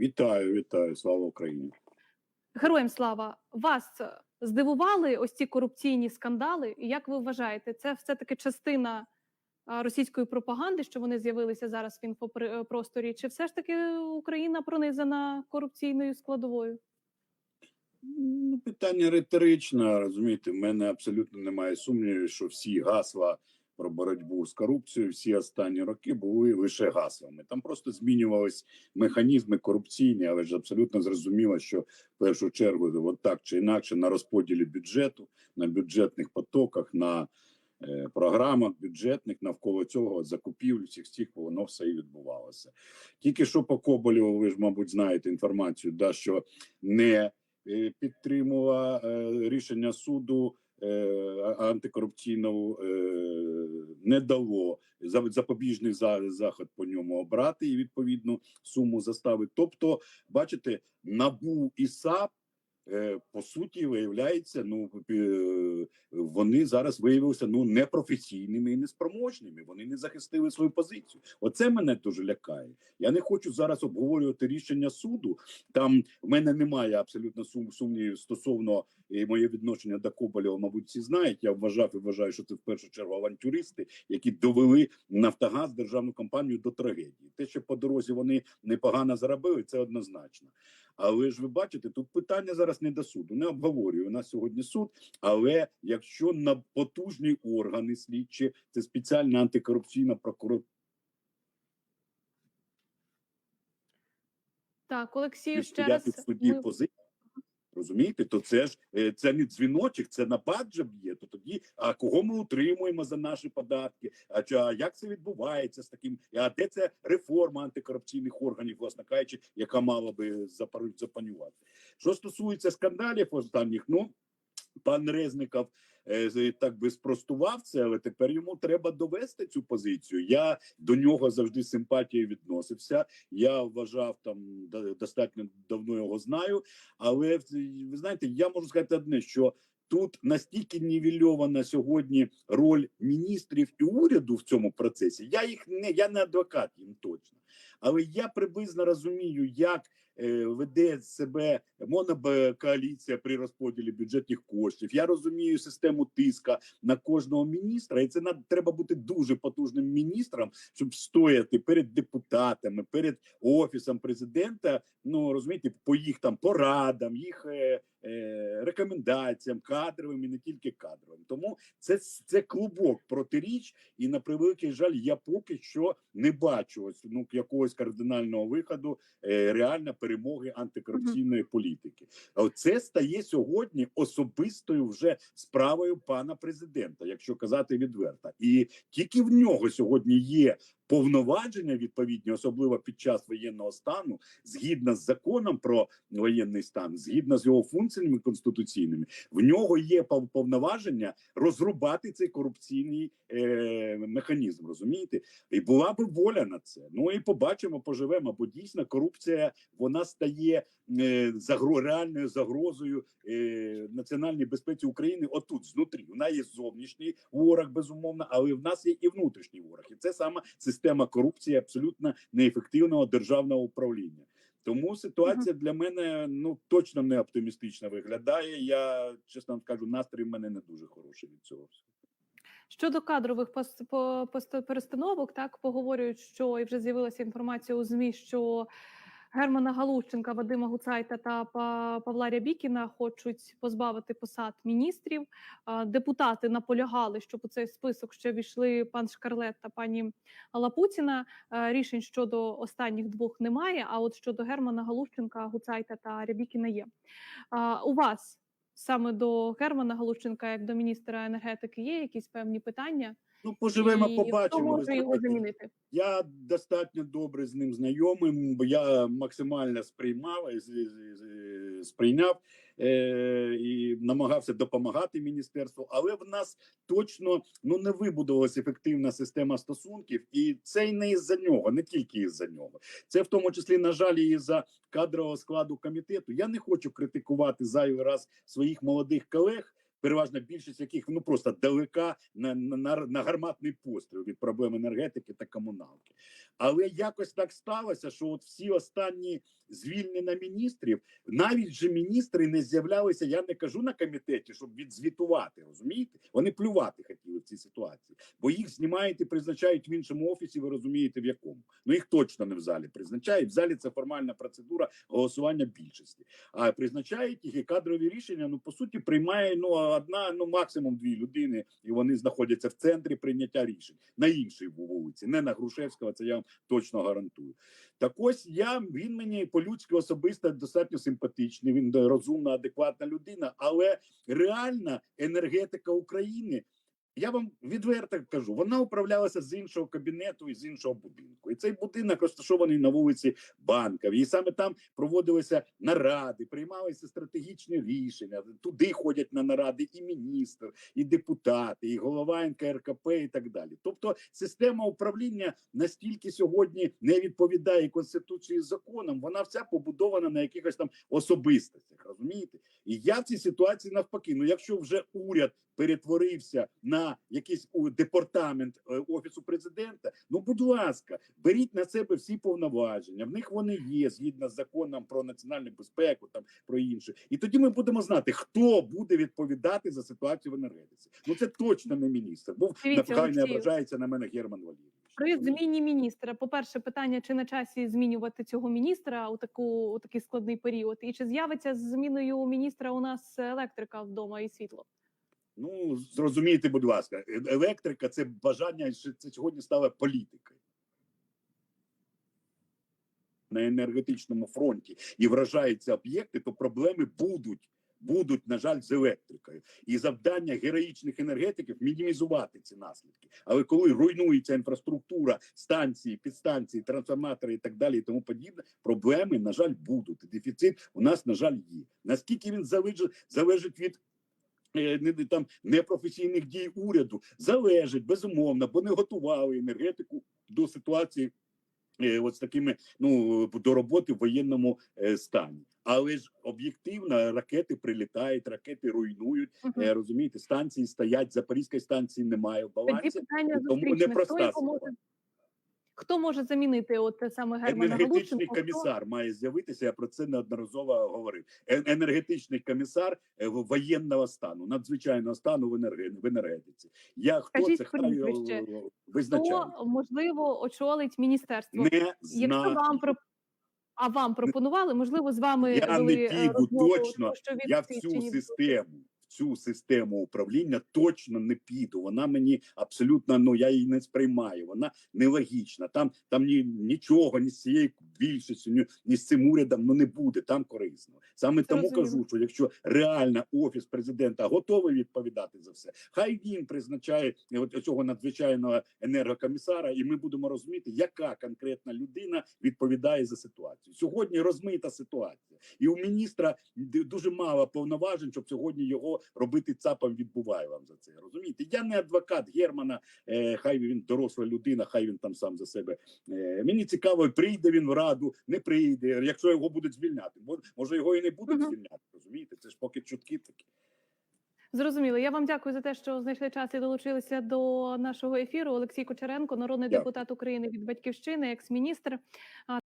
Вітаю, вітаю, слава Україні. Героям слава вас здивували ось ці корупційні скандали. І як ви вважаєте, це все таки частина російської пропаганди, що вони з'явилися зараз в інфопросторі? Чи все ж таки Україна пронизана корупційною складовою? Ну, питання риторичне, розумієте, в мене абсолютно немає сумнівів, що всі гасла про боротьбу з корупцією всі останні роки були лише гаслами. Там просто змінювались механізми корупційні, але ж абсолютно зрозуміло, що в першу чергу, от так чи інакше, на розподілі бюджету, на бюджетних потоках, на е, програмах бюджетних навколо цього закупівлі всіх всіх воно все і відбувалося. Тільки що по Коболєву, ви ж, мабуть, знаєте інформацію, да, що не е, підтримувала е, рішення суду е, антикорупційного е, не дало за- запобіжний заход по ньому обрати і відповідну суму застави. Тобто, бачите, набу і САП. е, По суті, виявляється, ну вони зараз виявилися ну непрофесійними і неспроможними. Вони не захистили свою позицію. Оце мене дуже лякає. Я не хочу зараз обговорювати рішення суду. Там в мене немає абсолютно сум сумнівів стосовно і моє відношення до Коболєва, мабуть, всі знають. Я вважав і вважаю, що це в першу чергу авантюристи, які довели Нафтогаз державну компанію до трагедії. Те, що по дорозі вони непогано заробили, це однозначно. Але ж ви бачите, тут питання зараз не до суду. Не обговорюю. У нас сьогодні суд. Але якщо на потужні органи слідчі, це спеціальна антикорупційна прокуратура. Так, Олексію, ще раз в суді. Розумієте, то це ж е, це не дзвіночок, це напад же б'є. То тоді, а кого ми утримуємо за наші податки? А чи а як це відбувається з таким? А де це реформа антикорупційних органів, власне кажучи, яка мала би запанювати? Що стосується скандалів останніх, ну пан Резников е, так би спростував це, але тепер йому треба довести цю позицію. Я до нього завжди симпатією відносився. Я вважав там до- достатньо давно його знаю. Але ви знаєте, я можу сказати одне, що тут настільки нівельована сьогодні роль міністрів і уряду в цьому процесі. Я їх не я не адвокат їм точно, але я приблизно розумію, як е, веде себе монокоаліція при розподілі бюджетних коштів. Я розумію систему тиска на кожного міністра, і це над треба бути дуже потужним міністром, щоб стояти перед депутатами, перед офісом президента. Ну розумієте, по їх там порадам, їх е, е, рекомендаціям, кадровим і не тільки кадровим. Тому це це клубок протиріч, і на превеликий жаль, я поки що не бачу ось ну якогось кардинального виходу е, реально перемоги антикорупційної політики. Це стає сьогодні особистою вже справою пана президента, якщо казати відверто, і тільки в нього сьогодні є повноваження відповідні, особливо під час воєнного стану, згідно з законом про воєнний стан, згідно з його функціями конституційними, в нього є повноваження розрубати цей корупційний е, механізм. Розумієте, і була би воля на це. Ну і побачимо, поживемо. Бо дійсно корупція вона стає е, загро, реальною загрозою е, національній безпеці України. Отут знутрі вона є зовнішній ворог, безумовно, але в нас є і внутрішній ворог, і це саме система корупції абсолютно неефективного державного управління. Тому ситуація для мене ну точно не оптимістично виглядає. Я чесно скажу, настрій в мене не дуже хороший від цього. всього. Щодо кадрових перестановок, так поговорюють, що і вже з'явилася інформація у змі, що Германа Галущенка, Вадима Гуцайта та Па- Павла Рябікіна хочуть позбавити посад міністрів. Депутати наполягали, щоб у цей список ще війшли пан Шкарлет та пані Лапутіна. Е, Рішень щодо останніх двох немає. А от щодо Германа Галущенка, Гуцайта та Рябікіна є. У вас саме до Германа Галущенка, як до міністра енергетики, є якісь певні питання? Ну поживемо, І побачимо. Може його замінити? Я достатньо добре з ним знайомий, бо я максимально сприймав і сприйняв і намагався допомагати міністерству. Але в нас точно ну не вибудувалася ефективна система стосунків, і це й не із-за нього, не тільки із-за нього. Це в тому числі, на жаль, і за кадрового складу комітету. Я не хочу критикувати зайвий раз своїх молодих колег. Переважна більшість яких ну просто далека на, на, на, гарматний постріл від проблем енергетики та комуналки. Але якось так сталося, що от всі останні звільнення міністрів, навіть же міністри не з'являлися. Я не кажу на комітеті, щоб відзвітувати. Розумієте? Вони плювати хотіли в цій ситуації, бо їх знімають і призначають в іншому офісі. Ви розумієте, в якому ну їх точно не в залі призначають. В залі це формальна процедура голосування більшості. А призначають їх і кадрові рішення. Ну по суті, приймає ну одна, ну максимум дві людини, і вони знаходяться в центрі прийняття рішень на іншій вулиці, не на Грушевського. Це я вам точно гарантую. Так ось я він мені по-людськи особисто достатньо симпатичний. Він розумна, адекватна людина, але реальна енергетика України. Я вам відверто кажу, вона управлялася з іншого кабінету і з іншого будинку. І цей будинок розташований на вулиці Банковій. І саме там проводилися наради, приймалися стратегічні рішення. Туди ходять на наради і міністр, і депутати, і голова НКРКП, і так далі. Тобто, система управління настільки сьогодні не відповідає конституції і законам. Вона вся побудована на якихось там особистостях. Розумієте? І я в цій ситуації навпаки. Ну, якщо вже уряд перетворився на якийсь департамент е, офісу президента, ну будь ласка, беріть на себе всі повноваження. В них вони є згідно з законом про національну безпеку, там про інше. І тоді ми будемо знати, хто буде відповідати за ситуацію в енергетиці. Ну це точно не міністр. Бо нехай не ображається на мене Герман Валерійович. При зміні міністра, по-перше, питання, чи на часі змінювати цього міністра у таку у такий складний період, і чи з'явиться з зміною міністра у нас електрика вдома і світло? Ну зрозумійте, будь ласка, е- електрика це бажання, що це сьогодні стало політикою. На енергетичному фронті і вражаються об'єкти, то проблеми будуть. Будуть, на жаль, з електрикою, і завдання героїчних енергетиків мінімізувати ці наслідки. Але коли руйнується інфраструктура, станції, підстанції, трансформатори і так далі, і тому подібне, проблеми на жаль будуть. Дефіцит у нас на жаль є. Наскільки він залежить, залежить від е, там непрофесійних дій уряду залежить безумовно, бо не готували енергетику до ситуації. е, От з такими ну до роботи в воєнному е, стані, але ж об'єктивно ракети прилітають, ракети руйнують. Е, розумієте, станції стоять. Запорізької станції немає в балансі. питання тому непроста Хто може хто може замінити от те саме Германа Енергетичний Галущенко? Хто- комісар має з'явитися. Я про це неодноразово говорив. Е- Енергетичний комісар е, воєнного стану, надзвичайного стану в енерге- в енергетиці. Я хто Скажіть це хай е, визначає. Хто можливо очолить міністерство? Не Якщо вам про а вам пропонували, можливо, з вами Я не е, розмову, точно. Що що Я в цю систему, в цю систему управління точно не піду. Вона мені абсолютно ну я її не сприймаю. Вона нелогічна. Там там ні нічого, ні з цією більшістю, ні, з цим урядом ну не буде там корисно. Саме тому Зрозуміло. кажу, що якщо реально офіс президента готовий відповідати за все, хай він призначає е, от цього надзвичайного енергокомісара, і ми будемо розуміти, яка конкретна людина відповідає за ситуацію. Сьогодні розмита ситуація, і у міністра дуже мало повноважень, щоб сьогодні його робити цапом. Відбуває вам за це. Розумієте? Я не адвокат Германа. Е, хай він доросла людина, хай він там сам за себе. Е, мені цікаво, прийде він в раду, не прийде. Якщо його будуть звільняти, може його і не будуть угу. звільняти. Розумієте? Це ж поки чутки такі. Зрозуміло. Я вам дякую за те, що знайшли час і долучилися до нашого ефіру. Олексій Кучеренко, народний Дякую. депутат України від батьківщини, екс-міністр.